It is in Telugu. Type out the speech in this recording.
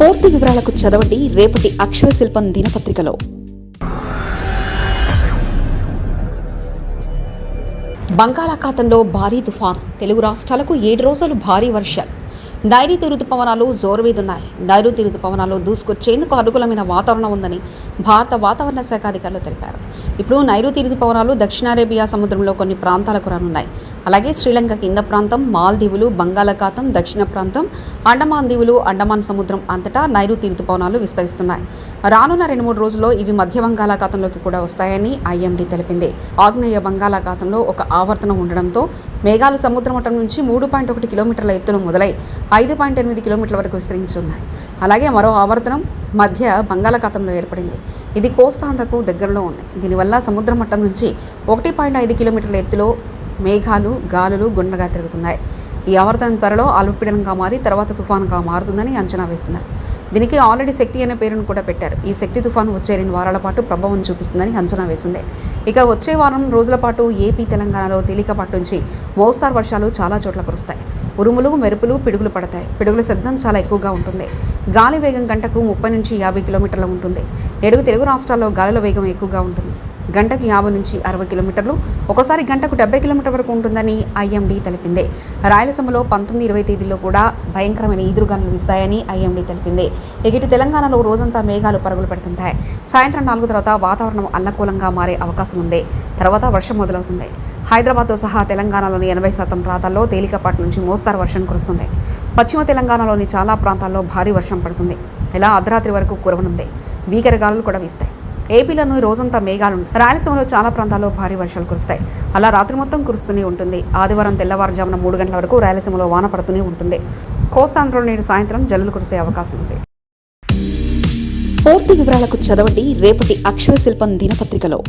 పూర్తి వివరాలకు చదవండి రేపటి అక్షర శిల్పం దినపత్రికలో. బంగాళాఖాతంలో భారీ తుఫాన్. తెలుగు రాష్ట్రాలకు ఏడు రోజులు భారీ వర్షాలు నైరుతి రుతుపవనాలు జోరువీదున్నాయి నైరుతి రుతుపవనాలు దూసుకొచ్చేందుకు అనుకూలమైన వాతావరణం ఉందని భారత వాతావరణ శాఖ అధికారులు తెలిపారు. ఇప్పుడు నైరుతి రుతుపవనాలు దక్షిణ అరేబియా సముద్రంలో కొన్ని ప్రాంతాలకు రానున్నాయి. అలాగే శ్రీలంక కింద ప్రాంతం మాల్దీవులు బంగాళాఖాతం దక్షిణ ప్రాంతం అండమాన్ దీవులు అండమాన్ సముద్రం అంతటా నైరుతి రుతుపవనాలు విస్తరిస్తున్నాయి. రానున్న రెండు మూడు రోజుల్లో ఇవి మధ్య బంగాళాఖాతంలోకి కూడా వస్తాయని ఐఎండీ తెలిపింది. ఆగ్నేయ బంగాళాఖాతంలో ఒక ఆవర్తనం ఉండడంతో మేఘాలు సముద్ర మట్టం నుంచి మూడు పాయింట్ ఒకటి కిలోమీటర్ల ఎత్తున మొదలై ఐదు పాయింట్ ఎనిమిది కిలోమీటర్ల వరకు విస్తరించి ఉన్నాయి అలాగే మరో ఆవర్తనం మధ్య బంగాళాఖాతంలో ఏర్పడింది. ఇది కోస్తాంధ్రకు దగ్గరలో ఉంది. దీనివల్ల సముద్ర మట్టం నుంచి ఒకటి పాయింట్ ఐదు కిలోమీటర్ల ఎత్తులో మేఘాలు గాలులు గుండ్రగా తిరుగుతున్నాయి. ఈ ఆవర్తనం త్వరలో అల్పపీడనంగా మారి తర్వాత తుఫానుగా మారుతుందని అంచనా వేస్తున్నారు. దీనికి ఆల్రెడీ శక్తి అనే పేరును కూడా పెట్టారు. ఈ శక్తి తుఫాను వచ్చే రెండు వారాల పాటు ప్రభావం చూపిస్తుందని అంచనా వేసింది. ఇక వచ్చే వారం రోజుల పాటు ఏపీ తెలంగాణలో తేలికపాటి నుంచి మోస్తారు వర్షాలు చాలా చోట్ల కురుస్తాయి. ఉరుములు మెరుపులు పిడుగులు పడతాయి. పిడుగుల శబ్దం చాలా ఎక్కువగా ఉంటుంది. గాలి వేగం గంటకు ముప్పై నుంచి యాభై కిలోమీటర్లు ఉంటుంది. నేడు తెలుగు రాష్ట్రాల్లో గాలుల వేగం ఎక్కువగా ఉంటుంది. గంటకు యాభై నుంచి అరవై కిలోమీటర్లు ఒకసారి గంటకు డెబ్బై కిలోమీటర్ వరకు ఉంటుందని ఐఎండీ తెలిపింది. రాయలసీమలో పంతొమ్మిది ఇరవై తేదీలో కూడా భయంకరమైన ఈదురుగాలు వీస్తాయని ఐఎండీ తెలిపింది. ఎగిటి తెలంగాణలో రోజంతా మేఘాలు పరుగులు పెడుతుంటాయి. సాయంత్రం నాలుగు తర్వాత వాతావరణం అల్లకూలంగా మారే అవకాశం ఉంది. తర్వాత వర్షం మొదలవుతుంది. హైదరాబాద్తో సహా తెలంగాణలోని ఎనభై శాతం ప్రాంతాల్లో తేలికపాటి నుంచి మోస్తారు వర్షం కురుస్తుంది. పశ్చిమ తెలంగాణలోని చాలా ప్రాంతాల్లో భారీ వర్షం పడుతుంది. ఇలా అర్ధరాత్రి వరకు కురవనుంది. వీకరగాలు కూడా వీస్తాయి. ఏపీలోనూ రోజంతా మేఘాలు రాయలసీమలో చాలా ప్రాంతాల్లో భారీ వర్షాలు కురుస్తాయి. అలా రాత్రి మొత్తం కురుస్తూనే ఉంటుంది. ఆదివారం తెల్లవారుజామున మూడు గంటల వరకు రాయలసీమలో వాన పడుతూనే ఉంటుంది. కోస్తాంధ్రలో నేడు సాయంత్రం జల్లులు కురిసే అవకాశం ఉంది. పూర్తి వివరాలకు చదవండి రేపటి అక్షర శిల్పం దినపత్రికలో.